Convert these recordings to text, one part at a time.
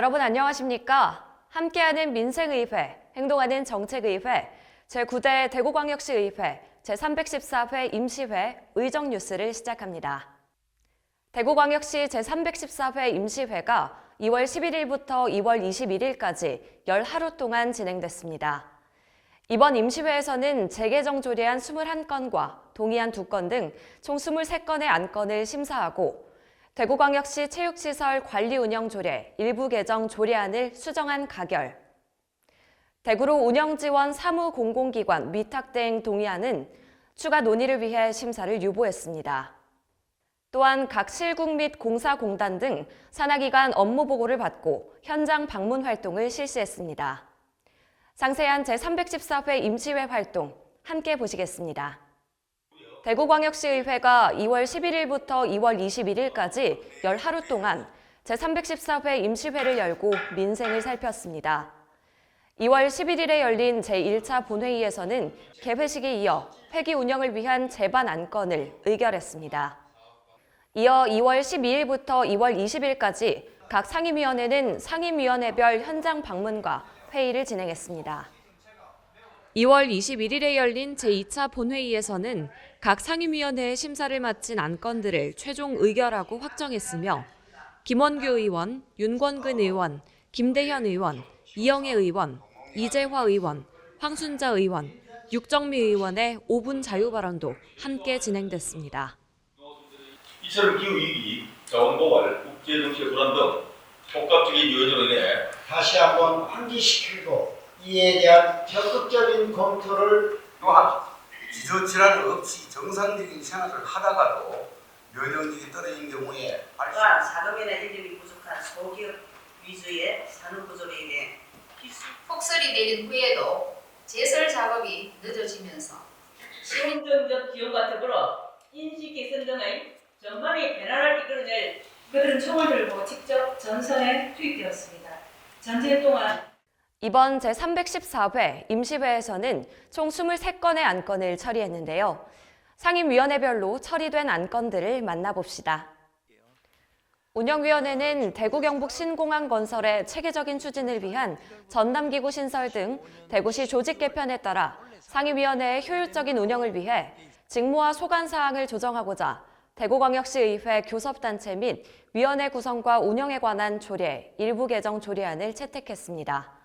여러분 안녕하십니까? 함께하는 민생의회, 행동하는 정책의회, 제9대 대구광역시의회, 제314회 임시회 의정 뉴스를 시작합니다. 대구광역시 제314회 임시회가 2월 11일부터 2월 21일까지 열 하루 동안 진행됐습니다. 이번 임시회에서는 재개정 조례안 21건과 동의안 2건 등 총 23건의 안건을 심사하고 대구광역시 체육시설 관리 운영 조례 일부 개정 조례안을 수정한 가결, 대구로 운영 지원 사무 공공기관 위탁 대행 동의안은 추가 논의를 위해 심사를 유보했습니다. 또한 각 실국 및 공사공단 등 산하기관 업무 보고를 받고 현장 방문 활동을 실시했습니다. 상세한 제314회 임시회 활동 함께 보시겠습니다. 대구광역시의회가 2월 11일부터 2월 21일까지 열 하루 동안 제314회 임시회를 열고 민생을 살폈습니다. 2월 11일에 열린 제1차 본회의에서는 개회식에 이어 회기 운영을 위한 제반 안건을 의결했습니다. 이어 2월 12일부터 2월 20일까지 각 상임위원회는 상임위원회별 현장 방문과 회의를 진행했습니다. 2월 21일에 열린 제2차 본회의에서는 각 상임위원회의 심사를 마친 안건들을 최종 의결하고 확정했으며 김원규 의원, 윤권근 의원, 김대현 의원, 이영애 의원, 이재화 의원, 황순자 의원, 육정미 의원의 5분 자유 발언도 함께 진행됐습니다. 이처럼 기후 위기, 자원고갈, 국제정치의 불안 등 복합적인 요인으로 인해 다시 한번 환기시키고 이에 대한 적극적인 검토를 또한 기저 질환 없이 정상적인 생활을 하다가도 면역력이 떨어진 경우에 또한 자금이나 인력이 부족한 소기업 위주의 산업 구조로 인해 필수 폭설이 내린 후에도 제설 작업이 늦어지면서 시행정적 지원과 더불어 인식 개선 등의 전반의 변화를 이끌어낼 그들은 총을 들고 직접 전선에 투입되었습니다. 전쟁 동안 이번 제314회 임시회에서는 총 23건의 안건을 처리했는데요. 상임위원회별로 처리된 안건들을 만나봅시다. 운영위원회는 대구 경북 신공항 건설의 체계적인 추진을 위한 전남기구 신설 등 대구시 조직 개편에 따라 상임위원회의 효율적인 운영을 위해 직무와 소관 사항을 조정하고자 대구광역시의회 교섭단체 및 위원회 구성과 운영에 관한 조례 일부 개정 조례안을 채택했습니다.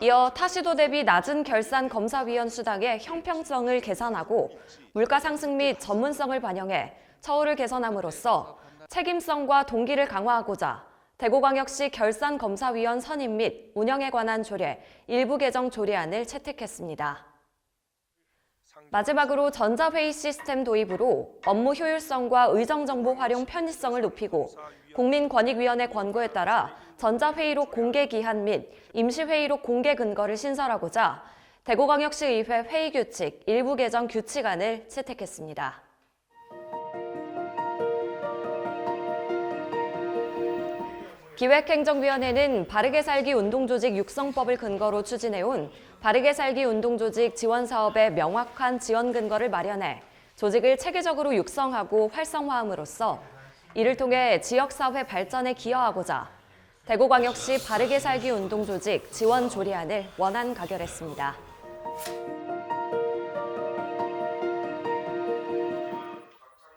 이어 타시도 대비 낮은 결산 검사위원 수당의 형평성을 개선하고 물가 상승 및 전문성을 반영해 처우를 개선함으로써 책임성과 동기를 강화하고자 대구광역시 결산검사위원 선임 및 운영에 관한 조례 일부 개정 조례안을 채택했습니다. 마지막으로 전자회의 시스템 도입으로 업무 효율성과 의정정보 활용 편의성을 높이고 국민권익위원회 권고에 따라 전자회의록 공개 기한 및 임시회의록 공개 근거를 신설하고자 대구광역시의회 회의규칙 일부 개정 규칙안을 채택했습니다. 기획행정위원회는 바르게 살기 운동조직 육성법을 근거로 추진해온 바르게 살기 운동조직 지원 사업의 명확한 지원 근거를 마련해 조직을 체계적으로 육성하고 활성화함으로써 이를 통해 지역사회 발전에 기여하고자 대구광역시 바르게 살기 운동 조직 지원 조례안을 원안 가결했습니다.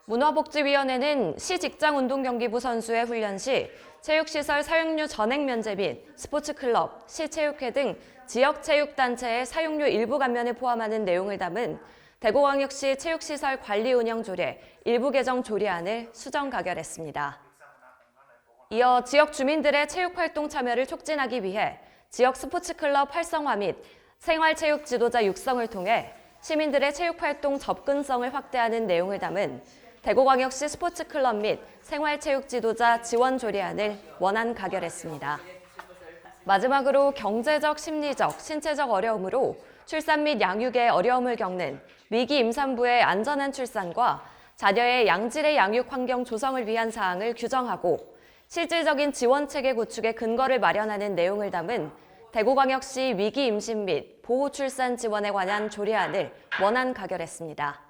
문화복지위원회는 시직장운동경기부 선수의 훈련 시 체육시설 사용료 전액 면제 및 스포츠클럽, 시체육회 등 지역체육단체의 사용료 일부 감면을 포함하는 내용을 담은 대구광역시 체육시설 관리 운영 조례 일부 개정 조례안을 수정 가결했습니다. 이어 지역 주민들의 체육활동 참여를 촉진하기 위해 지역 스포츠클럽 활성화 및 생활체육 지도자 육성을 통해 시민들의 체육활동 접근성을 확대하는 내용을 담은 대구광역시 스포츠클럽 및 생활체육 지도자 지원 조례안을 원안 가결했습니다. 마지막으로 경제적, 심리적, 신체적 어려움으로 출산 및 양육에 어려움을 겪는 위기 임산부의 안전한 출산과 자녀의 양질의 양육 환경 조성을 위한 사항을 규정하고 실질적인 지원 체계 구축의 근거를 마련하는 내용을 담은 대구광역시 위기 임신 및 보호 출산 지원에 관한 조례안을 원안 가결했습니다.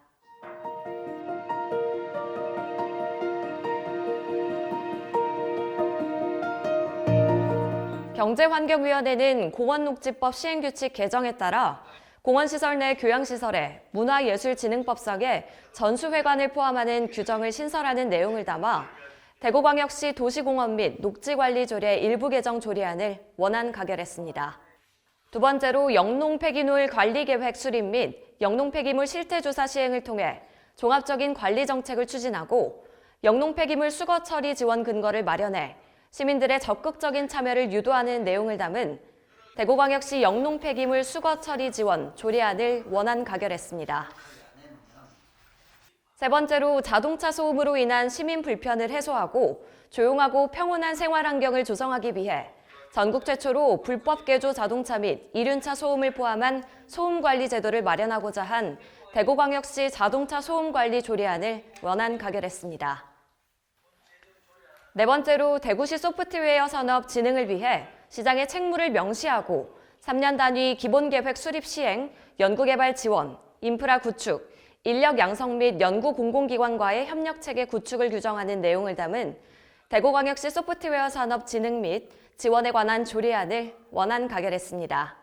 경제환경위원회는 공원녹지법 시행규칙 개정에 따라 공원시설 내 교양시설에 문화예술진흥법상의 전수회관을 포함하는 규정을 신설하는 내용을 담아 대구광역시 도시공원 및 녹지관리조례 일부 개정 조례안을 원안 가결했습니다. 두 번째로 영농 폐기물 관리 계획 수립 및 영농 폐기물 실태 조사 시행을 통해 종합적인 관리 정책을 추진하고 영농 폐기물 수거 처리 지원 근거를 마련해 시민들의 적극적인 참여를 유도하는 내용을 담은 대구광역시 영농 폐기물 수거 처리 지원 조례안을 원안 가결했습니다. 세 번째로 자동차 소음으로 인한 시민 불편을 해소하고 조용하고 평온한 생활 환경을 조성하기 위해 전국 최초로 불법 개조 자동차 및 이륜차 소음을 포함한 소음 관리 제도를 마련하고자 한 대구광역시 자동차 소음 관리 조례안을 원안 가결했습니다. 네 번째로 대구시 소프트웨어 산업 진흥을 위해 시장의 책무를 명시하고 3년 단위 기본 계획 수립 시행, 연구개발 지원, 인프라 구축, 인력 양성 및 연구 공공기관과의 협력 체계 구축을 규정하는 내용을 담은 대구광역시 소프트웨어 산업 진흥 및 지원에 관한 조례안을 원안 가결했습니다.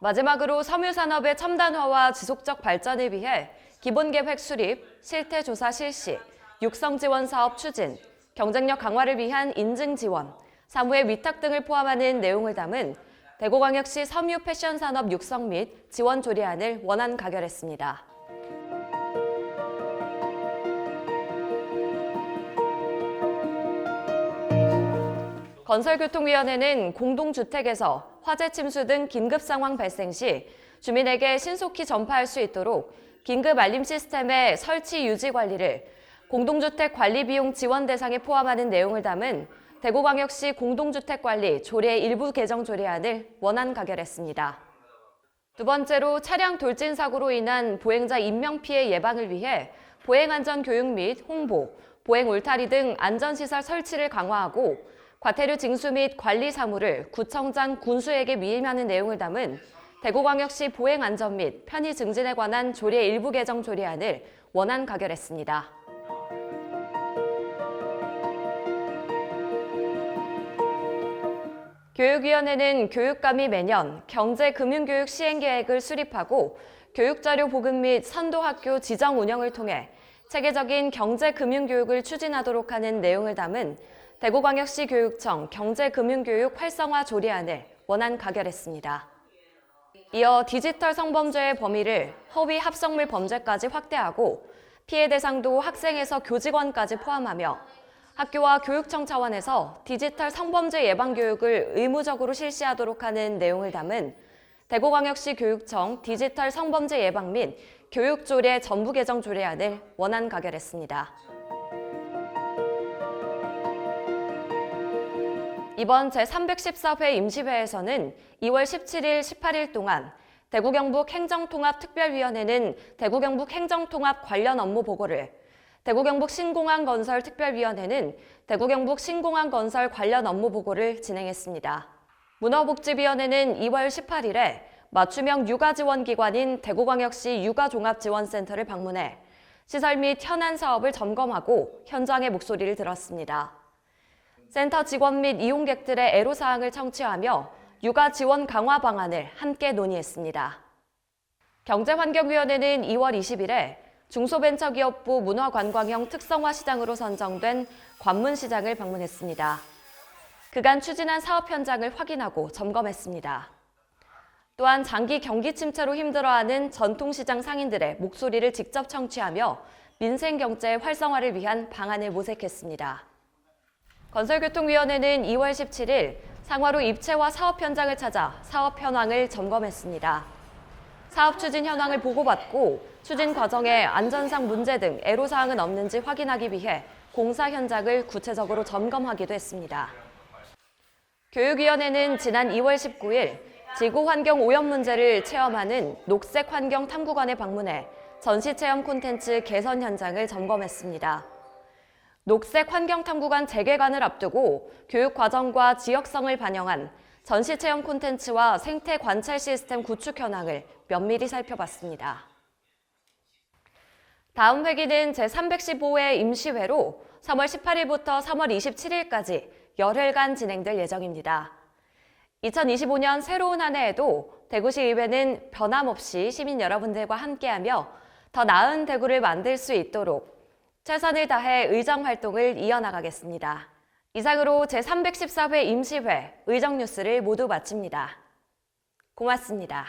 마지막으로 섬유산업의 첨단화와 지속적 발전을 위해 기본계획 수립, 실태조사 실시, 육성지원 사업 추진, 경쟁력 강화를 위한 인증 지원, 사무의 위탁 등을 포함하는 내용을 담은 대구광역시 섬유 패션 산업 육성 및 지원 조례안을 원안 가결했습니다. 건설교통위원회는 공동주택에서 화재 침수 등 긴급 상황 발생 시 주민에게 신속히 전파할 수 있도록 긴급 알림 시스템의 설치 유지 관리를 공동주택 관리 비용 지원 대상에 포함하는 내용을 담은 대구광역시 공동주택관리 조례 일부 개정 조례안을 원안 가결했습니다. 두 번째로 차량 돌진 사고로 인한 보행자 인명 피해 예방을 위해 보행 안전 교육 및 홍보, 보행 울타리 등 안전시설 설치를 강화하고 과태료 징수 및 관리 사무를 구청장 군수에게 위임하는 내용을 담은 대구광역시 보행 안전 및 편의 증진에 관한 조례 일부 개정 조례안을 원안 가결했습니다. 교육위원회는 교육감이 매년 경제금융교육 시행계획을 수립하고 교육자료 보급 및 선도학교 지정 운영을 통해 체계적인 경제금융교육을 추진하도록 하는 내용을 담은 대구광역시 교육청 경제금융교육 활성화 조례안을 원안 가결했습니다. 이어 디지털 성범죄의 범위를 허위 합성물 범죄까지 확대하고 피해 대상도 학생에서 교직원까지 포함하며 학교와 교육청 차원에서 디지털 성범죄 예방 교육을 의무적으로 실시하도록 하는 내용을 담은 대구광역시 교육청 디지털 성범죄 예방 및 교육 조례 전부 개정 조례안을 원안 가결했습니다. 이번 제314회 임시회에서는 2월 17일, 18일 동안 대구 경북 행정통합특별위원회는 대구 경북 행정통합 관련 업무 보고를 대구 경북 신공항 건설 특별위원회는 대구 경북 신공항 건설 관련 업무 보고를 진행했습니다. 문화복지위원회는 2월 18일에 맞춤형 육아지원기관인 대구광역시 육아종합지원센터를 방문해 시설 및 현안 사업을 점검하고 현장의 목소리를 들었습니다. 센터 직원 및 이용객들의 애로사항을 청취하며 육아 지원 강화 방안을 함께 논의했습니다. 경제환경위원회는 2월 20일에 중소벤처기업부 문화관광형 특성화 시장으로 선정된 관문시장을 방문했습니다. 그간 추진한 사업 현장을 확인하고 점검했습니다. 또한 장기 경기 침체로 힘들어하는 전통시장 상인들의 목소리를 직접 청취하며 민생 경제 활성화를 위한 방안을 모색했습니다. 건설교통위원회는 2월 17일 상화로 입체와 사업 현장을 찾아 사업 현황을 점검했습니다. 사업 추진 현황을 보고받고 추진 과정에 안전상 문제 등 애로사항은 없는지 확인하기 위해 공사 현장을 구체적으로 점검하기도 했습니다. 교육위원회는 지난 2월 19일 지구 환경 오염 문제를 체험하는 녹색 환경 탐구관에 방문해 전시 체험 콘텐츠 개선 현장을 점검했습니다. 녹색 환경탐구관 재개관을 앞두고 교육 과정과 지역성을 반영한 전시체험 콘텐츠와 생태 관찰 시스템 구축 현황을 면밀히 살펴봤습니다. 다음 회기는 제315회 임시회로 3월 18일부터 3월 27일까지 열흘간 진행될 예정입니다. 2025년 새로운 한 해에도 대구시 의회는 변함없이 시민 여러분들과 함께하며 더 나은 대구를 만들 수 있도록 최선을 다해 의정 활동을 이어나가겠습니다. 이상으로 제314회 임시회 의정 뉴스를 모두 마칩니다. 고맙습니다.